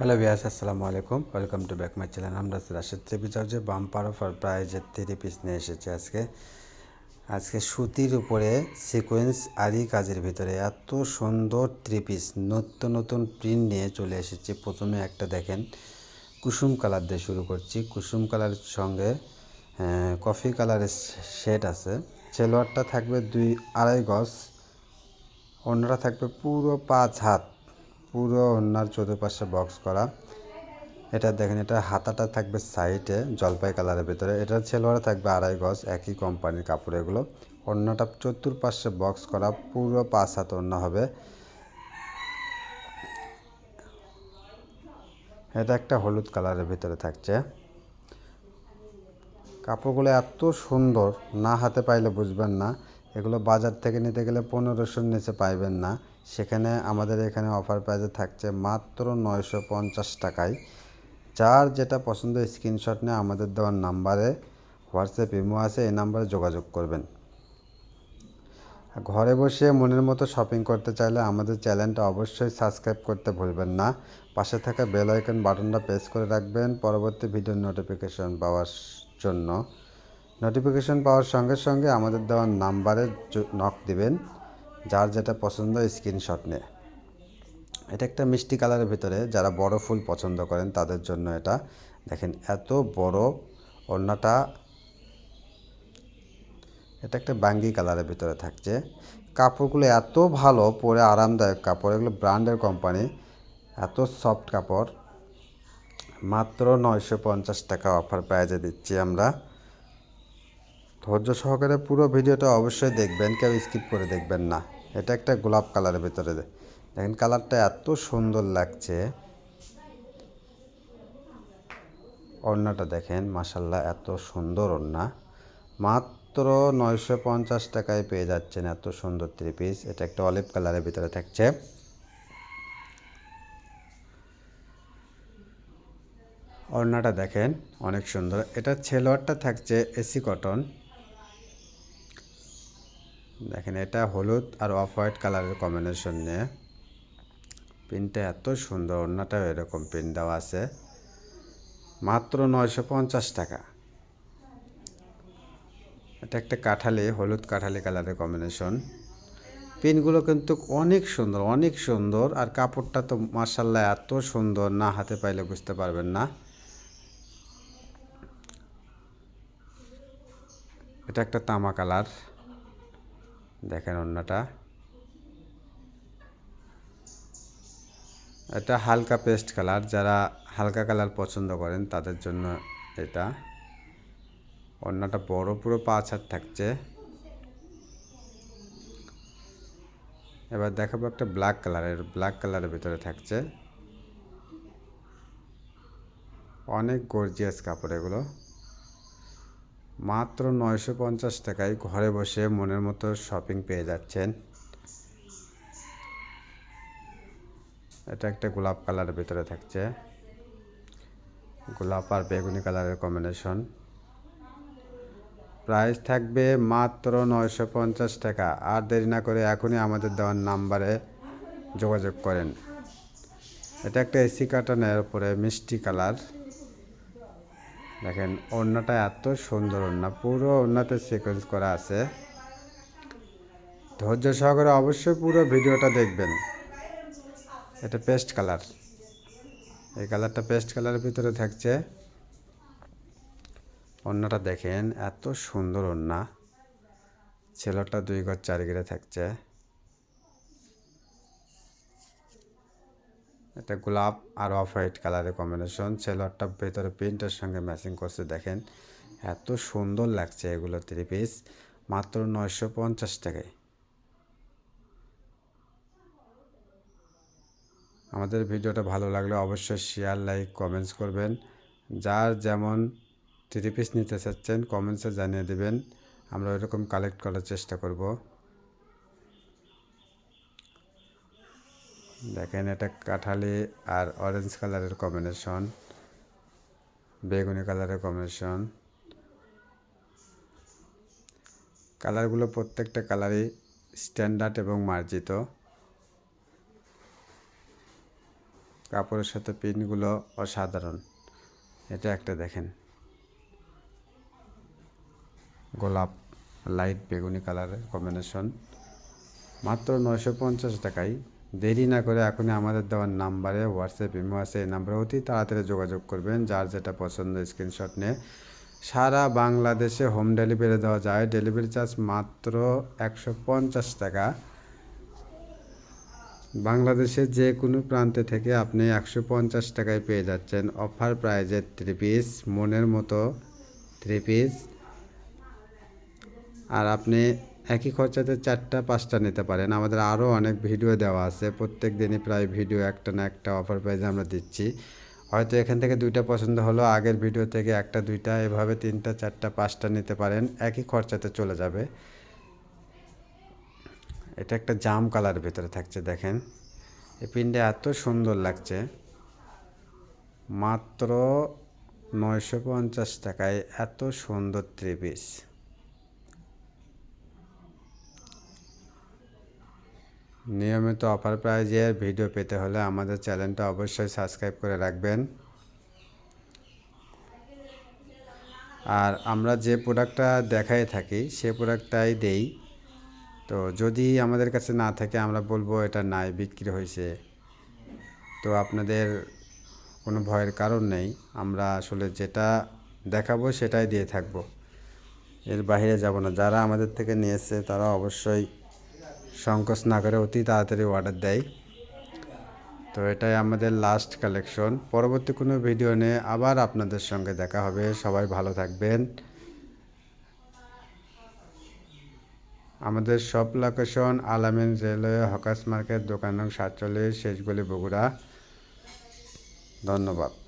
Hello বিয়াস আসসালামু আলাইকুম welcome to back my channel আমরা রাশেদ থ্রি পিস হাউসে বাম্পার অফার প্রাইজের থ্রি পিস নিয়ে এসেছি আজকে। আজকে সুতির উপরে সিকোয়েন্স আরি কাজের ভিতরে এত সুন্দর থ্রি পিস নতুন নতুন প্রিন্ট নিয়ে চলে এসেছি। প্রথমে একটা দেখেন, কুসুম কালার দিয়ে শুরু করছি। কুসুম কালারের সঙ্গে কফি কালারের শেড আছে। সেলোয়ারটা থাকবে দুই আড়াই গজ, অন্যটা থাকবে পুরো পাঁচ হাত। পুরো অন্যার চতুর্পাশে বক্স করা। এটা দেখেন, এটা হাতাটা থাকবে সাইডে জলপাই কালারের ভিতরে। এটা ছেলোয়ারে থাকবে আড়াই গজ, একই কোম্পানির কাপড় এগুলো। অন্যটা চতুর্পাশে বক্স করা, পুরো পাঁচ হাত অন্য হবে। এটা একটা হলুদ কালারের ভিতরে থাকছে। কাপড়গুলো এত সুন্দর, না হাতে পাইলে বুঝবেন না। এগুলো বাজার থেকে নিতে গেলে পনেরোশোর নিচে পাইবেন না। সেখানে আমাদের এখানে অফার প্রাইসে থাকছে মাত্র নয়শো পঞ্চাশ টাকায়। যার যেটা পছন্দ স্ক্রিনশট নিয়ে আমাদের দেওয়ার নাম্বারে হোয়াটসঅ্যাপ ইমো আছে, এই নাম্বারে যোগাযোগ করবেন। ঘরে বসে মনের মতো শপিং করতে চাইলে আমাদের চ্যানেলটা অবশ্যই সাবস্ক্রাইব করতে ভুলবেন না। পাশে থাকা বেল আইকন বাটনটা প্রেস করে রাখবেন। পরবর্তী ভিডিওর নোটিফিকেশন পাওয়ার জন্য। নোটিফিকেশন পাওয়ার সঙ্গে সঙ্গে আমাদের দেওয়ার নাম্বারে নক দিবেন, যার যেটা পছন্দ স্ক্রিনশট নিয়ে। এটা একটা মিষ্টি কালারের ভিতরে যারা বড় ফুল পছন্দ করেন তাদের জন্য এটা। দেখেন এত বড় ওড়নাটা, এটা একটা বাঙ্গি কালারের ভিতরে থাকছে। কাপড়গুলো এত ভালো, পরে আরামদায়ক কাপড়, এগুলো ব্র্যান্ডের কোম্পানি, এত সফট কাপড়। মাত্র নয়শো পঞ্চাশ টাকা অফার প্রাইজে দিচ্ছি আমরা। ধৈর্য সহকারে পুরো ভিডিওটা অবশ্যই দেখবেন, কেউ স্কিপ করে দেখবেন না। এটা একটা গোলাপ কালারের ভিতরে দেখেন কালারটা এত সুন্দর লাগছে। ওড়নাটা দেখেন মাসাল্লাহ এত সুন্দর ওড়না। মাত্র নয়শো পঞ্চাশ টাকায় পেয়ে যাচ্ছেন এত সুন্দর থ্রি পিস এটা একটা অলিভ কালারের ভিতরে থাকছে। ওড়নাটা দেখেন, অনেক সুন্দর। এটা ছেলোয়ারটা থাকছে এসি কটন দেখেন, এটা হলুদ আর অফ হোয়াইট কালারের কম্বিনেশন নিয়ে। প্রিন্টটা এত সুন্দর ওড়নাটাও এরকম প্রিন্ট দেওয়া আছে। মাত্র নয়শো পঞ্চাশ টাকা। এটা একটা কাঁঠালি, হলুদ কাঁঠালি কালারের কম্বিনেশন পিনগুলো কিন্তু অনেক সুন্দর অনেক সুন্দর। আর কাপড়টা তো মার্শাল্লাহ এত সুন্দর, না হাতে পাইলে বুঝতে পারবেন না। এটা একটা তামা কালার। দেখেন অন্যটা এটা হালকা পেস্ট কালার, যারা হালকা কালার পছন্দ করেন তাদের জন্য এটা। অন্যটা বড়, পুরো পাঁচ হাত থাকছে। এবার দেখাবো একটা ব্ল্যাক কালারের ব্ল্যাক কালারের ভিতরে থাকছে। অনেক গর্জিয়াস কাপড় এগুলো। মাত্র নয়শো পঞ্চাশ টাকায় ঘরে বসে মনের মতো শপিং পেয়ে যাচ্ছেন। এটা একটা গোলাপ কালারের ভিতরে থাকছে। গোলাপ আর বেগুনি কালারের কম্বিনেশন প্রাইস থাকবে মাত্র নয়শো পঞ্চাশ টাকা। আর দেরি না করে এখনই আমাদের দেওয়ার নাম্বারে যোগাযোগ করেন। এটা একটা এসি কাটনের উপরে মিষ্টি কালার। দেখেন, ওড়নাটা এত সুন্দর ওড়না, পুরো ওড়নাতে সিকোয়েন্স করা আছে। ধৈর্য সহকারে অবশ্যই পুরো ভিডিওটা দেখবেন। এটা পেস্ট কালার এই কালারটা পেস্ট কালারের ভিতরে থাকছে। ওড়নাটা দেখেন, এত সুন্দর ওড়না। ছেলেটা দুই গজ চার গিরে থাকছে। এটা গোলাপ আর অফ হোয়াইট কালারের কম্বিনেশন ছেলেটা ভেতরে প্রিন্টের সঙ্গে ম্যাচিং করছে, দেখেন। এত সুন্দর লাগছে এগুলো থ্রি পিস মাত্র নয়শো পঞ্চাশ টাকায়। আমাদের ভিডিওটা ভালো লাগলে অবশ্যই শেয়ার লাইক কমেন্টস করবেন। যার যেমন থ্রি পিস নিতে চাচ্ছেন কমেন্টসে জানিয়ে দেবেন। আমরা ওইরকম কালেক্ট করার চেষ্টা করব। দেখেন এটা কাঠালি আর অরেঞ্জ কালারের কম্বিনেশন বেগুনি কালারের কম্বিনেশন কালারগুলো প্রত্যেকটা কালারই স্ট্যান্ডার্ড এবং মার্জিত। কাপড়ের সাথে প্রিন্টগুলো অসাধারণ। এটা একটা দেখেন। গোলাপ লাইট বেগুনি কালারের কম্বিনেশন মাত্র নয়শো পঞ্চাশ টাকায় দেরি না করে এখনই আমাদের দেওয়ার নাম্বারে হোয়াটসঅ্যাপ ইমো আছে, এই নাম্বারে অতি তাড়াতাড়ি যোগাযোগ করবেন, যার যেটা পছন্দ স্ক্রিনশট নিয়ে। সারা বাংলাদেশে হোম ডেলিভারি দেওয়া যায়। ডেলিভারি চার্জ মাত্র একশো পঞ্চাশ টাকা। বাংলাদেশের যে কোনো প্রান্তে থেকে আপনি একশো পঞ্চাশ টাকায় পেয়ে যাচ্ছেন। অফার প্রাইজের থ্রি পিস মনের মতো থ্রি পিস আর আপনি একই খরচাতে চারটা, পাঁচটা নিতে পারেন। আমাদের আরও অনেক ভিডিও দেওয়া আছে। প্রত্যেক দিনই প্রায় ভিডিও একটা না একটা অফার প্রাইজে আমরা দিচ্ছি। হয়তো এখান থেকে দুইটা পছন্দ হলো, আগের ভিডিও থেকে একটা, দুইটা, এভাবে তিনটা, চারটা, পাঁচটা নিতে পারেন। একই খরচাতে চলে যাবে। এটা একটা জাম কালার ভেতরে থাকছে, দেখেন। এই পিনটা এত সুন্দর লাগছে। মাত্র নয়শো পঞ্চাশ টাকায় এত সুন্দর থ্রি নিয়মিত অফার প্রাইজের ভিডিও পেতে হলে আমাদের চ্যানেলটা অবশ্যই সাবস্ক্রাইব করে রাখবেন। আর আমরা যে প্রোডাক্টটা দেখাই থাকি, সে প্রোডাক্টটাই দেই। তো যদি আমাদের কাছে না থাকে, আমরা বলব এটা নাই, বিক্রি হয়েছে। তো আপনাদের কোনো ভয়ের কারণ নেই, আমরা আসলে যেটা দেখাবো সেটাই দিয়ে থাকব। এর বাইরে যাব না। যারা আমাদের থেকে নিয়েছে, তারা অবশ্যই সংকোচ না করে অতি তাড়াতাড়ি অর্ডার দেয়। তো এটাই আমাদের লাস্ট কালেকশন পরবর্তী কোনো ভিডিও নিয়ে আবার আপনাদের সঙ্গে দেখা হবে। সবাই ভালো থাকবেন। আমাদের সব লোকেশন আলামিন রেলওয়ে হকাস মার্কেট, দোকান নং সাতচল্লিশ, শেষগুলি বগুড়া। ধন্যবাদ।